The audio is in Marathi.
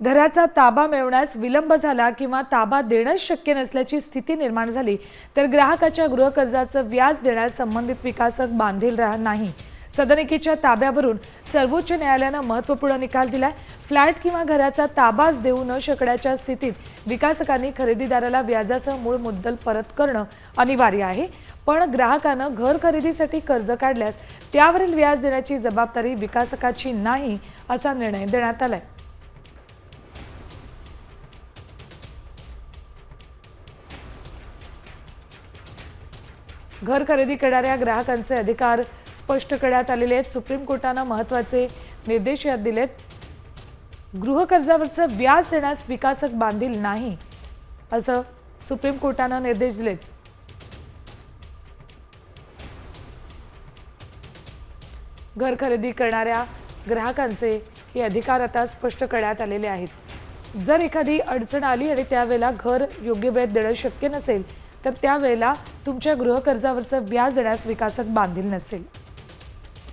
घराचा ताबा मिळवण्यास विलंब झाला किंवा ताबा देणंच शक्य नसल्याची स्थिती निर्माण झाली तर ग्राहकाच्या गृहकर्जाचं व्याज देण्यास संबंधित विकासक बांधील राहणार नाही. सदनिकेच्या ताब्यावरून सर्वोच्च न्यायालयानं महत्त्वपूर्ण निकाल दिलाय. फ्लॅट किंवा घराचा ताबाच देऊ न शकण्याच्या स्थितीत विकासकांनी खरेदीदाराला व्याजासह मूळ मुद्दल परत करणं अनिवार्य आहे. पण ग्राहकानं घर खरेदीसाठी कर्ज काढल्यास त्यावरील व्याज देण्याची जबाबदारी विकासकाची नाही असा निर्णय देण्यात आलाय. घर खरेदी करणाऱ्या ग्राहकांचे अधिकार स्पष्ट करण्यात आलेले आहेत. सुप्रीम कोर्टानं महत्त्वाचे निर्देश यात दिलेत. गृहकर्जावरचं व्याज देण्यास विकासक बांधील नाही असं सुप्रीम कोर्टानं निर्देश दिलेत. घर खरेदी करणाऱ्या ग्राहकांचे हे अधिकार आता स्पष्ट करण्यात आलेले आहेत. जर एखादी अडचण आली आणि त्यावेळेला घर योग्य वेळेत देणं शक्य नसेल तर त्यावेळेला तुमच्या गृहकर्जावरचं व्याज देण्यास विकासक बांधील नसेल.